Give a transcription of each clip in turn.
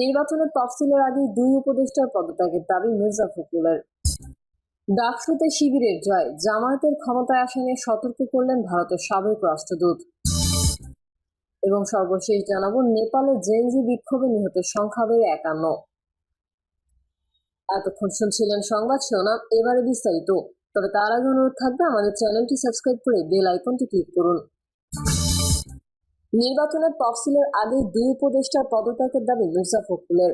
নির্বাচনের তফসিলের আগেই দুই উপদেষ্টার পদত্যাগের দাবি মির্জা ফখরুলের। ডাকসুতে শিবিরের জয়, জামায়াতের ক্ষমতায় আসা নিয়ে সতর্ক করলেন ভারতের সাবেক রাষ্ট্রদূত। এবং সর্বশেষ জানাব, নেপালে জেনজি বিক্ষোভে নিহতের সংখ্যা বেড়ে একান্ন। এতক্ষণ শুনছিলেন সংবাদ শিরোনাম, এবারে বিস্তারিত। তবে তার আগে অনুরোধ থাকবে, আমাদের চ্যানেলটি সাবস্ক্রাইব করে বেল আইকনটি ক্লিক করুন। নির্বাচনের তফসিলের আগেই দুই উপদেষ্টার পদত্যাগের দাবি মির্জা ফখরুলের।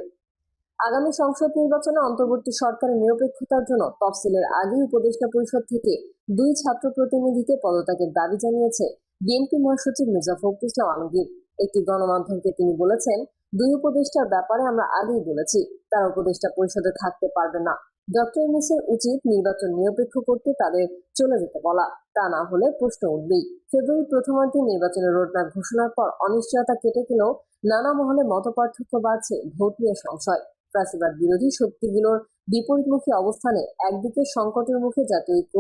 আগামী সংসদ নির্বাচনে অন্তর্বর্তী সরকারের নিরপেক্ষতার জন্য তফসিলের আগেই উপদেষ্টা পরিষদ থেকে দুই ছাত্র প্রতিনিধিকে পদত্যাগের দাবি জানিয়েছে বিএনপি মহাসচিব মির্জা ফখরুল ইসলাম আলমগীর। একটি গণমাধ্যমকে তিনি বলেছেন, দুই উপদেষ্টার ব্যাপারে আমরা আগেই বলেছি, তারা উপদেষ্টা পরিষদে থাকতে পারবে না। ডক্টর ইউনুসের উচিত নির্বাচন নিরপেক্ষ করতে তাদের চলে যেতে বলা। তা না হলে প্রশ্ন উঠবেই। ফেব্রুয়ারি প্রথমার্ধে নির্বাচনের রোডম্যাপ ঘোষণার পর অনিশ্চয়তা কেটে গেলেও নানা মহলে মতপার্থক্য বাড়ছে ভোট নিয়ে সংশয়। ফ্যাসিবাদ বিরোধী শক্তিগুলোর বিপরীতমুখী অবস্থানে একদিকে সংকটের মুখে জাতীয় ঐক্য,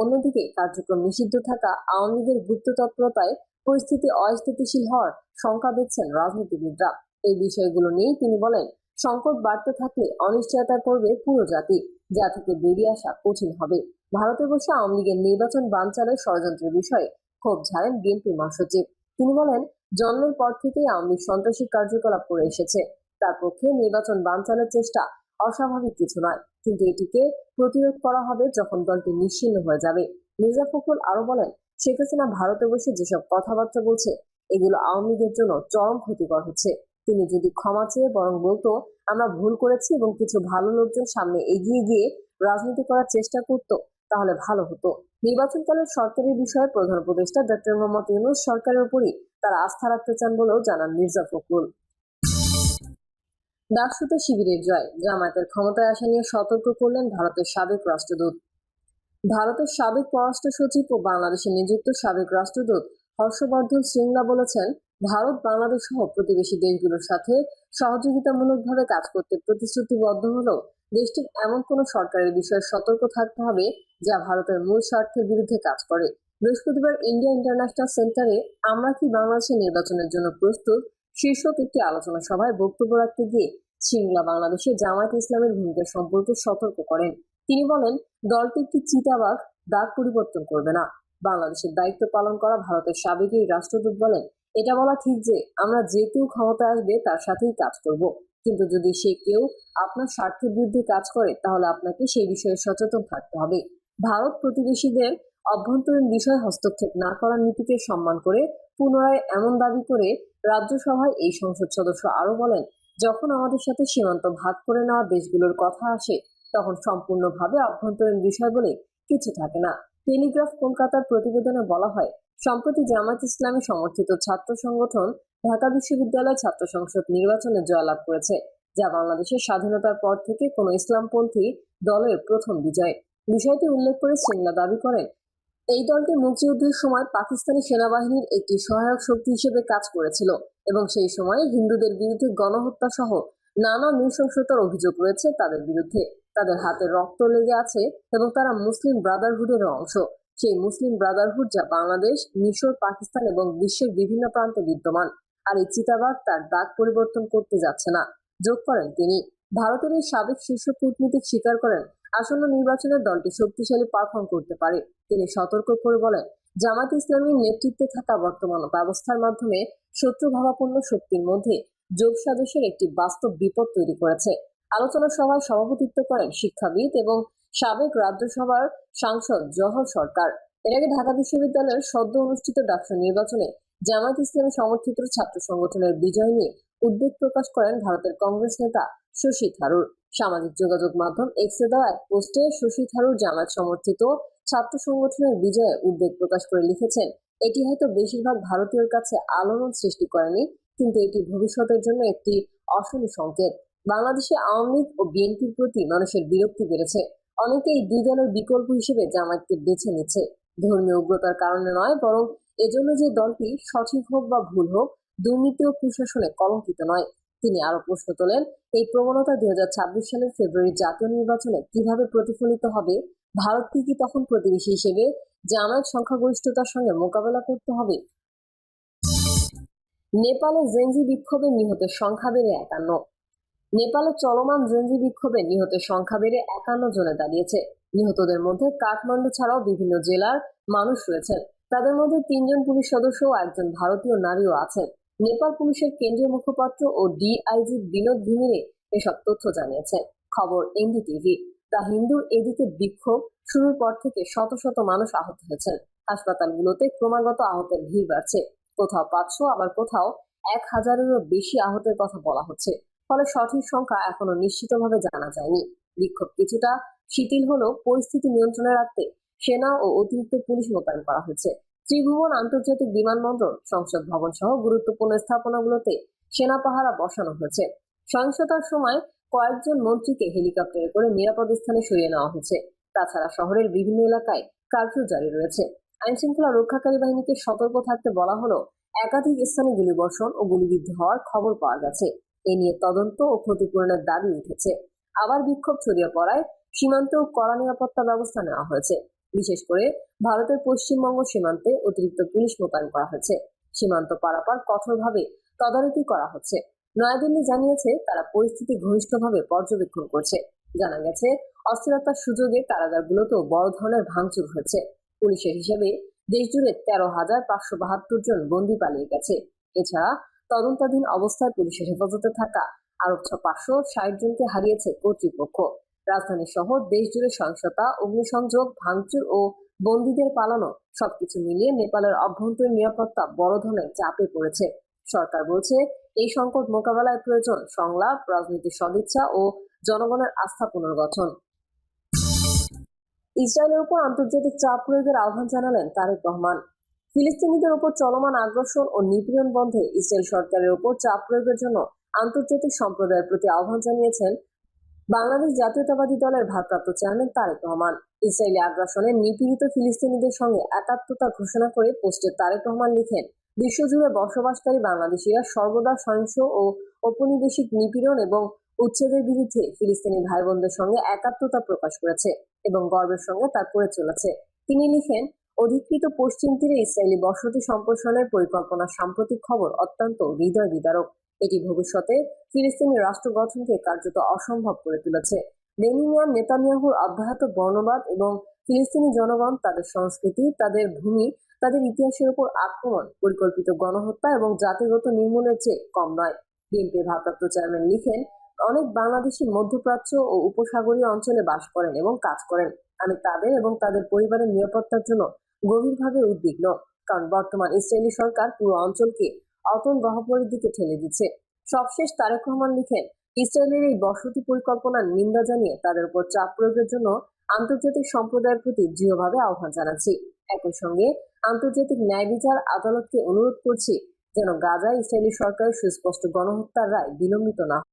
অন্যদিকে কার্যক্রম নিষিদ্ধ থাকা, আওয়ামী লীগের গুপ্ত তৎপরতায় পরিস্থিতি অস্থিতিশীল হওয়ার শঙ্কা দেখছেন রাজনীতিবিদরা। এই বিষয়গুলো নিয়েই তিনি বলেন সংকট বাড়তে থাকলে অনিশ্চয়তা করবে পুরো জাতি, যা থেকে বেরিয়ে আসা কঠিন হবে। ভারতে বসে আওয়ামী লীগের নির্বাচন বানচালের ষড়যন্ত্রের বিষয়ে ক্ষোভ ঝাড়েন বিএনপি মহাসচিব। তিনি বলেন, জন্মের পর থেকেই আওয়ামী লীগ সন্ত্রাসী কার্যকলাপ করে এসেছে। তার পক্ষে নির্বাচন বানচালের চেষ্টা অস্বাভাবিক কিছু নয়, কিন্তু এটিকে প্রতিরোধ করা হবে যখন দলটি নিশ্চিন্ন হয়ে যাবে। মির্জা ফখরুল আরও বলেন, শেখ হাসিনা ভারতে বসে যেসব কথাবার্তা বলছে, এগুলো আওয়ামী লীগের জন্য চরম ক্ষতিকর হচ্ছে। তিনি যদি ক্ষমা চেয়ে বরং বলতো, আমরা ভুল করেছি এবং কিছু ভালো লোকজন সামনে এগিয়ে গিয়ে রাজনীতি করার চেষ্টা করত, তাহলে ভালো হতো। নির্বাচনকালের সরকারের বিষয়ে প্রধান উপদেষ্টা ডক্টর মোহাম্মদ ইউনুস সরকারের উপরই তারা আস্থা রাখতে চান বলেও জানান মির্জা ফখরুল। ডাকসুতে শিবিরের জয়, জামায়াতের ক্ষমতায় আসা নিয়ে সতর্ক করলেন ভারতের সাবেক রাষ্ট্রদূত। ভারতের সাবেক পররাষ্ট্র সচিব ও বাংলাদেশে নিযুক্ত সাবেক রাষ্ট্রদূত হর্ষবর্ধন শ্রিংলা বলেছেন ভারত, বাংলাদেশ সহ প্রতিবেশী দেশগুলোর সাথে সহযোগিতামূলকভাবে কাজ করতে প্রতিশ্রুতিবদ্ধ হলেও দেশটির এমন কোনো সরকারের বিষয়ে সতর্ক থাকতে হবে যা ভারতের মূল স্বার্থের বিরুদ্ধে কাজ করে। বৃহস্পতিবার ইন্ডিয়া ইন্টারন্যাশনাল সেন্টারে আমরা কি বাংলাদেশের নির্বাচনের জন্য প্রস্তুত, শীর্ষক একটি আলোচনা সভায় বক্তব্য রাখতে গিয়ে সিংলা বাংলাদেশে জামায়াত ইসলামের ভূমিকা সম্পর্কে সতর্ক করেন। তিনি বলেন, দলটি একটি চিতাবাঘ, দাগ পরিবর্তন করবে না। বাংলাদেশের দায়িত্ব পালন করা ভারতের সাবেক রাষ্ট্রদূত বলেন এটা বলা ঠিক যে আমরা যে কেউ ক্ষমতা আসবে তার সাথেই কাজ করব। কিন্তু যদি সে কেউ আপনার স্বার্থের বিরুদ্ধে কাজ করে, তাহলে আপনাকে সেই বিষয়ে সচেতন থাকতে হবে। ভারত প্রতিবেশীদের অভ্যন্তরীণ বিষয় হস্তক্ষেপ না করার নীতিকে সম্মান করে পুনরায় এমন দাবি করে রাজ্যসভায় এই সংসদ সদস্য আরও বলেন, যখন আমাদের সাথে সীমান্ত ভাগ করে নেওয়া দেশগুলোর কথা আসে, তখন সম্পূর্ণভাবে অভ্যন্তরীণ বিষয় বলে কিছু থাকে না। টেলিগ্রাফ কলকাতার প্রতিবেদনে বলা হয়, সম্প্রতি জামাত ইসলামী সমর্থিত ছাত্র সংগঠন ঢাকা বিশ্ববিদ্যালয় ছাত্র সংসদ নির্বাচনে জয়লাভ করেছে, যা বাংলাদেশের স্বাধীনতার পর থেকে কোনো ইসলামপন্থী দলের প্রথম বিজয়। বিষয়টি উল্লেখ করে সিংলা দাবি করেন, এই দলটি মুক্তিযুদ্ধের সময় পাকিস্তানি সেনাবাহিনীর একটি সহায়ক শক্তি হিসেবে কাজ করেছিল এবং সেই সময় হিন্দুদের বিরুদ্ধে গণহত্যা সহ নানা নৃশংসতার অভিযোগ রয়েছে তাদের বিরুদ্ধে। তাদের হাতে রক্ত লেগে আছে এবং তারা মুসলিম ব্রাদারহুডের অংশ। সেই মুসলিম ব্রাদারহুড যা বাংলাদেশ, মিশর, পাকিস্তান এবং বিশ্বের বিভিন্ন প্রান্তে বিদ্যমান। আর এই চিতাবাগ তার দাগ পরিবর্তন করতে যাচ্ছে না। যোগ করেন তিনি। ভারতের এই সাবেক শীর্ষ কূটনীতিক স্বীকার করেন, আসন্ন নির্বাচনে দলটি শক্তিশালী পারফর্ম করতে পারে। তিনি সতর্ক করে বলেন, জামাত ইসলামীর নেতৃত্বে থাকা বর্তমান ব্যবস্থার মাধ্যমে শত্রু ভাবাপন্ন শক্তির মধ্যে যোগ সাজসের একটি বাস্তব বিপদ তৈরি করেছে। আলোচনা সভায় সভাপতিত্ব করেন শিক্ষাবিদ এবং সাবেক রাজ্যসভার সাংসদ জহর সরকার। এর আগে ঢাকা বিশ্ববিদ্যালয়ের সদ্য অনুষ্ঠিত ডাকসু নির্বাচনে জামায়াত ইসলামী সমর্থিত ছাত্র সংগঠনের বিজয় নিয়ে উদ্বেগ প্রকাশ করেন ভারতের কংগ্রেস নেতা শশী থারুর। সামাজিক যোগাযোগ মাধ্যম এক্সে দেওয়া এক পোস্টে শশী থারুর জামায়াত সমর্থিত ছাত্র সংগঠনের বিজয়ে উদ্বেগ প্রকাশ করে লিখেছেন, এটি হয়তো বেশিরভাগ ভারতীয়র কাছে আলোড়ন সৃষ্টি করেনি, কিন্তু এটি ভবিষ্যতের জন্য একটি অশনি সংকেত। বাংলাদেশে আওয়ামী লীগ ও বিএনপির প্রতি মানুষের বিরক্তি বেড়েছে। অনেকেই দুই দলের বিকল্প হিসেবে জামায়াতকে বেছে নিচ্ছে। ধর্মীয় উগ্রতার কারণে নয়, বরং এজন্য যে দলটি সঠিক হোক বা ভুল হোক, দুর্নীতি ও কুশাসনে কলঙ্কিত নয়। তিনি আরও প্রশ্ন তোলেন, এই প্রবণতা দুই হাজার ছাব্বিশ সালের ফেব্রুয়ারি জাতীয় নির্বাচনে কীভাবে প্রতিফলিত হবে? ভারতকে কি তখন প্রতিবেশী হিসেবে জামায়াত সংখ্যাগরিষ্ঠতার সঙ্গে মোকাবেলা করতে হবে? নেপালে জেনজি বিক্ষোভে নিহতের সংখ্যা বেড়ে একান্ন। নেপালে চলমান জঙ্গি বিক্ষোভে নিহতের সংখ্যা বেড়ে একান্ন জনে দাঁড়িয়েছে। নিহতদের মধ্যে কাঠমান্ডু ছাড়াও বিভিন্ন জেলার মানুষ রয়েছেন। তাদের মধ্যে তিনজন পুলিশ সদস্য ও একজন ভারতীয় নারীও আছেন। নেপাল পুলিশের কেন্দ্রীয় মুখপাত্র ও ডিআইজি বিনোদ ঘিমিরে এসব তথ্য জানিয়েছেন খবর এনডিটিভি। দ্য হিন্দুর এদিকে বিক্ষোভ শুরুর পর থেকে শত শত মানুষ আহত হয়েছেন। হাসপাতালগুলোতে ক্রমাগত আহতের ভিড় বাড়ছে। কোথাও পাঁচশো, আবার কোথাও এক হাজারেরও বেশি আহতের কথা বলা হচ্ছে। ফলে সঠিক সংখ্যা এখনও নিশ্চিতভাবে জানা যায়নি। বিক্ষোভ কিছুটা শিথিল হলেও পরিস্থিতি নিয়ন্ত্রণে রাখতে সেনা ও অতিরিক্ত পুলিশ মোতায়েন করা হয়েছে। ত্রিভুবন আন্তর্জাতিক বিমানবন্দর, সংসদ ভবন সহ গুরুত্বপূর্ণ স্থাপনাগুলোতে সেনা পাহারা বসানো হয়েছে। সহিংসতার সময় কয়েকজন মন্ত্রীকে হেলিকপ্টারে করে নিরাপদ স্থানে সরিয়ে নেওয়া হয়েছে। তাছাড়া শহরের বিভিন্ন এলাকায় কারফিউ জারি রয়েছে। আইনশৃঙ্খলা রক্ষাকারী বাহিনীকে সতর্ক থাকতে বলা হলো একাধিক স্থানে গুলিবর্ষণ ও গুলিবিদ্ধ হওয়ার খবর পাওয়া গেছে। এ নিয়ে তদন্ত ও ক্ষতিপূরণের দাবি উঠেছে। আবার বিক্ষোভ ছড়িয়ে পড়ায় সীমান্তেও কড়া নিরাপত্তা ব্যবস্থা নেওয়া হয়েছে। বিশেষ করে ভারতের পশ্চিমবঙ্গ সীমান্তে অতিরিক্ত পুলিশ মোতায়েন করা হয়েছে। সীমান্ত পারাপার কঠোরভাবে তদারকি করা হচ্ছে। নয়াদিল্লি জানিয়েছে, তারা পরিস্থিতি ঘনিষ্ঠভাবে পর্যবেক্ষণ করছে। জানা গেছে, অস্থিরতার সুযোগে কারাগারগুলোতেও বড় ধরনের ভাঙচুর হয়েছে। পুলিশের হিসেবে দেশজুড়ে তেরো হাজার পাঁচশো বাহাত্তর জন বন্দী পালিয়ে গেছে। এছাড়া তদন্তাধীন অবস্থায় পুলিশের হেফাজতে থাকা আরও পাঁচশো ষাট জনকে হারিয়েছে কর্তৃপক্ষ। রাজধানী সহ দেশজুড়ে সহিংসতা, অগ্নিসংযোগ, ভাঙচুর ও বন্দীদের পালানো সবকিছু মিলিয়ে নেপালের অভ্যন্তরীণ নিরাপত্তা বড় ধরনের চাপে পড়েছে। সরকার বলছে, এই সংকট মোকাবেলায় প্রয়োজন সংলাপ, রাজনৈতিক সদিচ্ছা ও জনগণের আস্থা পুনর্গঠন। ইসরায়েলের উপর আন্তর্জাতিক চাপ প্রয়োগের আহ্বান জানালেন তারেক রহমান। ফিলিস্তিনিদের উপর চলমান আগ্রাসন ও নিপীড়ন বন্ধে ইসরায়েল সরকারের উপর চাপ প্রয়োগের জন্য আন্তর্জাতিক সম্প্রদায়ের প্রতি আহ্বান জানিয়েছেন বাংলাদেশ জাতীয়তাবাদী দলের ভারপ্রাপ্ত চেয়ারম্যান তারেক রহমান। ইসরায়েলি আগ্রাসনে নিপীড়িত ফিলিস্তিনিদের সঙ্গে একাত্মতা ঘোষণা করে পোস্টে তারেক রহমান লিখেন, বিশ্বজুড়ে বসবাসকারী বাংলাদেশিরা সর্বদা সহিংস ও ঔপনিবেশিক নিপীড়ন এবং উচ্ছেদের বিরুদ্ধে ফিলিস্তিনি ভাই সঙ্গে একাত্মতা প্রকাশ করেছে এবং গর্বের সঙ্গে তা করে চলেছে। তিনি লিখেন অধিকৃত পশ্চিম তীরে ইসরায়েলি বসতি সম্প্রসারণের পরিকল্পনার সাম্প্রতিক খবর অত্যন্ত হৃদয় বিদারক। এটি ভবিষ্যতে ফিলিস্তিনি রাষ্ট্র গঠনকে কার্যত অসম্ভব করে তুলেছে। বেনিমিয়ান নেতানিয়াহুর অব্যাহত বর্ণবাদ এবং ফিলিস্তিনি জনগণ, তাদের সংস্কৃতি, তাদের ভূমি, তাদের ইতিহাসের উপর আক্রমণ, পরিকল্পিত গণহত্যা এবং জাতিগত নির্মূলের চেয়ে কম নয়। বিএনপির ভারপ্রাপ্ত চেয়ারম্যান লিখেন, অনেক বাংলাদেশি মধ্যপ্রাচ্য ও উপসাগরীয় অঞ্চলে বাস করেন এবং কাজ করেন। আমি তাদের এবং তাদের পরিবারের নিরাপত্তার জন্য গভীরভাবে উদ্বিগ্ন কারণ বর্তমান ইসরায়েলি সরকার পুরো অঞ্চলকে অতল গহ্বরের দিকে ঠেলে দিচ্ছে সবশেষ তারেক রহমান লিখেন ইসরায়েলের এই বসতি পরিকল্পনার নিন্দা জানিয়ে তাদের উপর চাপ প্রয়োগের জন্য আন্তর্জাতিক সম্প্রদায়ের প্রতি দৃঢ়ভাবে আহ্বান জানাচ্ছি একই সঙ্গে আন্তর্জাতিক ন্যায় বিচার আদালতকে অনুরোধ করছি যেন গাজা ইসরায়েলি সরকারের সুস্পষ্ট গণহত্যার রায় বিলম্বিত না।